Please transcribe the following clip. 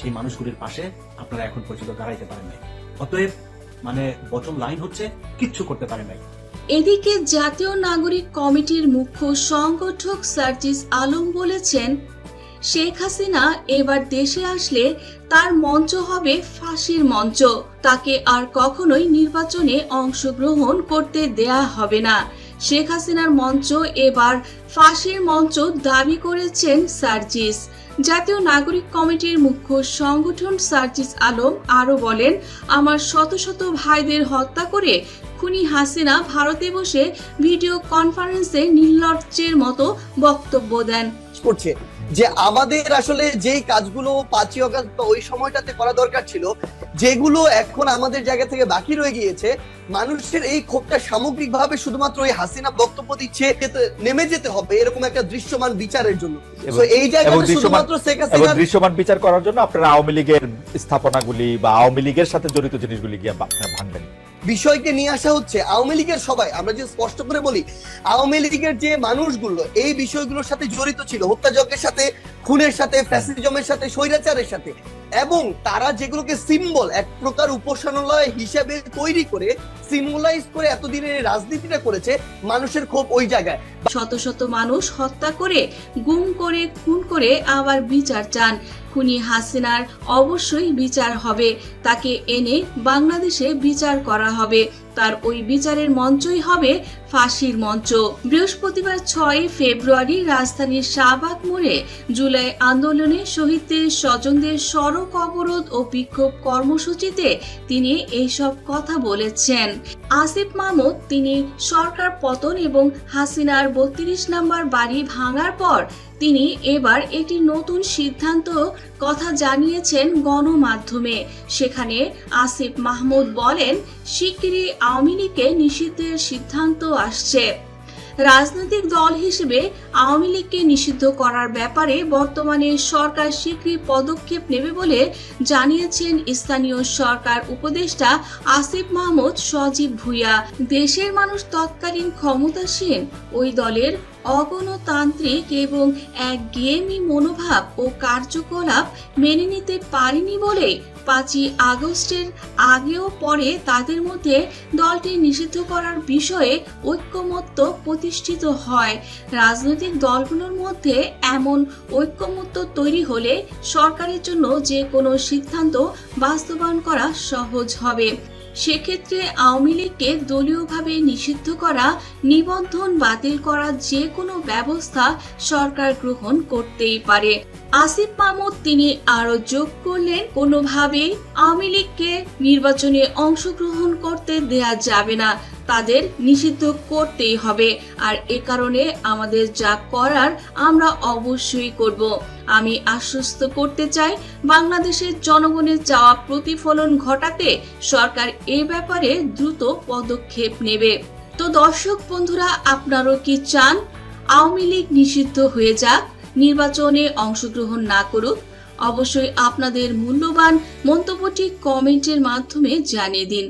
সেই মানুষগুলির পাশে আপনারা এখন পর্যন্ত দাঁড়াইতে পারেন নাই। অতএব মানে বটম লাইন হচ্ছে, কিচ্ছু করতে পারেন নাই। এদিকে জাতীয় নাগরিক কমিটির মুখ্য সংগঠক সার্জিস আলম বলেছেন, শেখ হাসিনা এবার দেশে আসলে তার মঞ্চ হবে ফাঁসির মঞ্চ। তাকে আর কখনোই নির্বাচনে অংশগ্রহণ করতে দেয়া হবে না। শেখ হাসিনার মঞ্চ এবার ফাঁসির মঞ্চ দাবি করেছেন সার্জিস। জাতীয় নাগরিক কমিটির মুখ্য সংগঠন সার্জিস আলম আরও বলেন, আমার শত শত ভাইদের হত্যা করে খুনি হাসিনা ভারতে বসে ভিডিও কনফারেন্সে নির্লজ্জের মতো বক্তব্য দেন। করছে। যে আমাদের আসলে যেই কাজগুলো পাঁচই অগস্ট বা ওই সময়টাতে করা দরকার ছিল যেগুলো এখন আমাদের জায়গা থেকে বাকি রয়ে গিয়েছে মানুষের এই ক্ষোভটা সামগ্রিকভাবে শুধুমাত্র ওই হাসিনা বক্তব্য দিচ্ছে নেমে যেতে হবে এরকম একটা দৃশ্যমান বিচারের জন্য। এই এবং জায়গাটা শুধুমাত্র শেখ এবং হাসিনার দৃশ্যমান বিচার করার জন্য আপনারা আওয়ামী লীগের স্থাপনাগুলি বা আওয়ামী লীগের সাথে জড়িত জিনিসগুলি গিয়ে আপনারা ভাঙবেন। বিষয়কে নিয়ে আসা হচ্ছে আওয়ামী লীগের সবাই। আমরা যে স্পষ্ট করে বলি, আওয়ামী লীগের যে মানুষগুলো, এই বিষয়গুলোর সাথে জড়িত ছিল হত্যাযজ্ঞের সাথে, খুনের সাথে, ফ্যাসিজমের সাথে, স্বৈরাচারের সাথে। এবং তারা যেগুলোকে সিম্বল এক প্রকার উপাসনালয় হিসেবে তৈরি করে সিম্বলাইজ করে এতদিনের রাজনীতিটা করেছে মানুষের ক্ষোভ ওই জায়গায়। শত শত মানুষ হত্যা করে, গুম করে, খুন করে আবার বিচার চান। খুনি হাসিনার অবশ্যই বিচার হবে, তাকে এনে বাংলাদেশে বিচার করা হবে। তার ওই বিচারের মঞ্চই হবে ফাঁসির মঞ্চ। বৃহস্পতিবার ছয় ফেব্রুয়ারি রাজধানীর শাহবাগ মোড়ে জুলাই আন্দোলনে শহীদদের স্বজনদের সড়ক অবরোধ ও বিক্ষোভ কর্মসূচিতে তিনি এইসব কথা বলেছেন। আসিফ মাহমুদ, তিনি সরকার পতন এবং হাসিনার বত্রিশ নাম্বার বাড়ি ভাঙার পর তিনি এবার একটি নতুন সিদ্ধান্ত কথা জানিয়েছেন গণমাধ্যমে। সেখানে আসিফ মাহমুদ বলেন, শিগগিরই আওয়ামী লীগকে নিষিদ্ধের সিদ্ধান্ত আসছে। রাজনৈতিক দল হিসেবে আওয়ামী লীগকে নিষিদ্ধ করার ব্যাপারে বর্তমানে সরকার শীঘ্রই পদক্ষেপ নেবে বলে জানিয়েছেন স্থানীয় সরকার উপদেষ্টা আসিফ মাহমুদ সজীব ভুইয়া। দেশের মানুষ তৎকালীন ক্ষমতাসীন, ওই দলের অগণতান্ত্রিক এবং এক গেমি মনোভাব ও কার্যকলাপ মেনে নিতে পারেনি বলে পাঁচই আগস্টের আগেও পরে তাদের মধ্যে দলটি নিষিদ্ধ করার বিষয়ে ঐক্যমত্য প্রতিষ্ঠিত হয়। রাজনৈতিক দলগুলোর মধ্যে এমন ঐক্যমত্য তৈরি হলে সরকারের জন্য যে কোনো সিদ্ধান্ত বাস্তবায়ন করা সহজ হবে। সেক্ষেত্রে আওয়ামী লীগকে দলীয়ভাবে নিষিদ্ধ করা, নিবন্ধন বাতিল করা যে কোনো ব্যবস্থা সরকার গ্রহণ করতেই পারে। আসিফ মাহমুদ তিনি আরও যোগ করলেন, কোনোভাবেই আওয়ামী লীগকে নির্বাচনে অংশগ্রহণ করতে দেয়া যাবে না। তাদের নিষিদ্ধ করতেই হবে। আর এ কারণে আমাদের যা করার আমরা অবশ্যই করব। আমি আশ্বস্ত করতে চাই বাংলাদেশের জনগণের চাওয়া প্রতিফলন ঘটাতে সরকার এ ব্যাপারে দ্রুত পদক্ষেপ নেবে। তো দর্শক বন্ধুরা, আপনারও কি চান আওয়ামী লীগ নিষিদ্ধ হয়ে যাক, নির্বাচনে অংশগ্রহণ না করুক? অবশ্যই আপনাদের মূল্যবান মন্তব্যটি কমেন্টের মাধ্যমে জানিয়ে দিন।